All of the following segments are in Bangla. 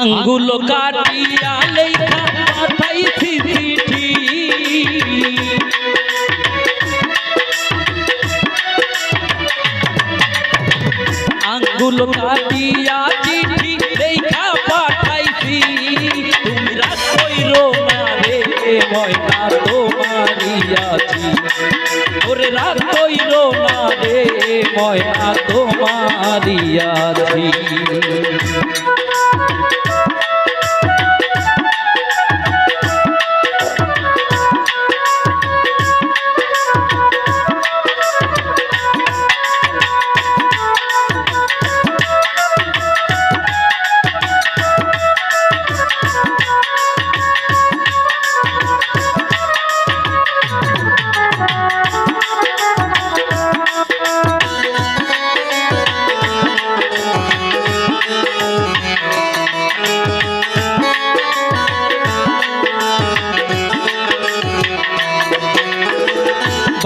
আঙ্গুল কাটিয়া লেখা পাঠাইছি চিঠি। আঙ্গুল কাটিয়া চিঠি লেখা পাঠাইছি। তুমি রাত কইরো না রে ময়না তোমারিয়াছি ওরে রাত কইরো না রে ময়না তোমারিয়াছি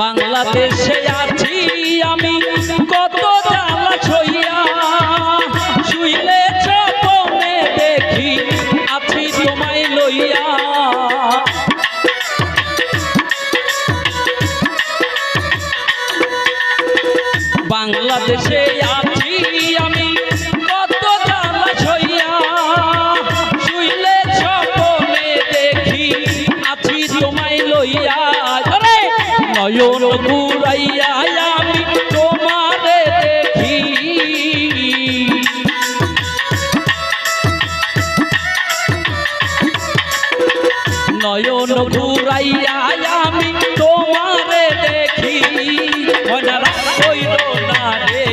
বাংলাদেশে আছি আমি। কত জ্বালা ছইয়া শুইলে চপনে দেখি আছি তোমায় লইয়া। বাংলাদেশে ঘুরাইয়া আমি তোমারে দেখি। ময়না রাত কইর না রে,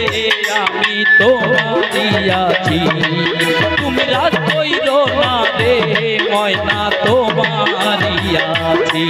আমি তোমারিয়াছি তুমি রাত কইর না রে, ময়না তোমারিয়াছি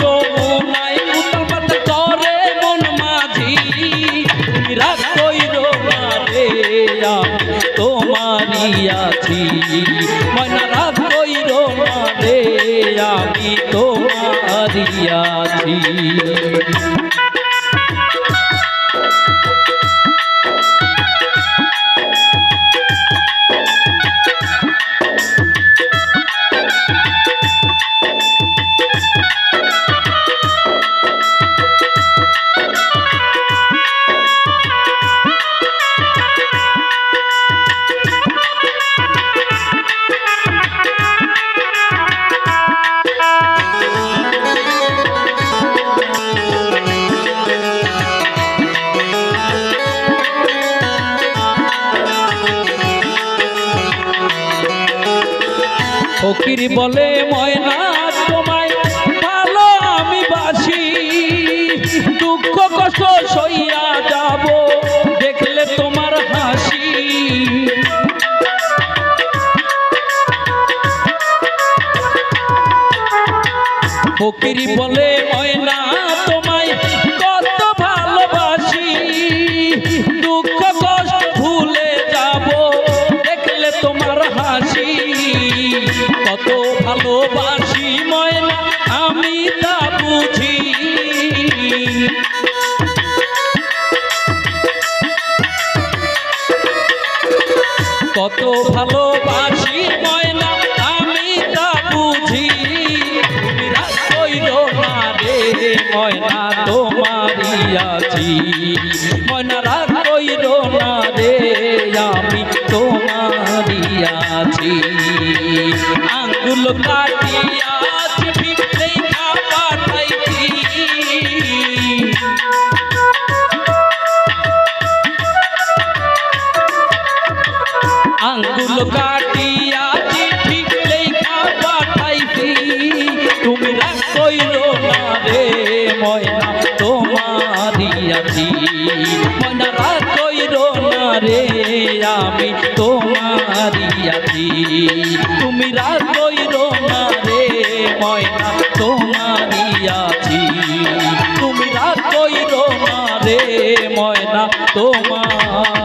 যমুনায় উতাল পাতাল করে মন মাঝি। তুমি রাগ কইর না রে, আমি তোমারই আছি। ময়না, রাগ কইর না রে, আমি তোমারই আছি। ফকির বলে, ময়না, তোমায় ভালো আমি বাসি। দুঃখ, কষ্ট সইয়া যাব, দেখলে তোমার হাসি। ফকির বলে কত ভালোবাসি ময়না, আমি তা বুঝি। কইল না রে ময়না তোমারি আছি। ময়না কইরো না রে, আমি তোমারি আছি। আঙ্গুল কাটিয়া আঙ্গুল কাটিয়া চিঠি লেখা পাঠাইছি। তুমি রাগ কইরো না রে ময়না তোমারি আছি। ময়না, রাগ কইরো না রে, আমি তোমারি আছি। তুমি রাগ কইরো না রে ময়না তোমারি আছি। তুমি রাগ কইরো না রে ময়না, তোমারি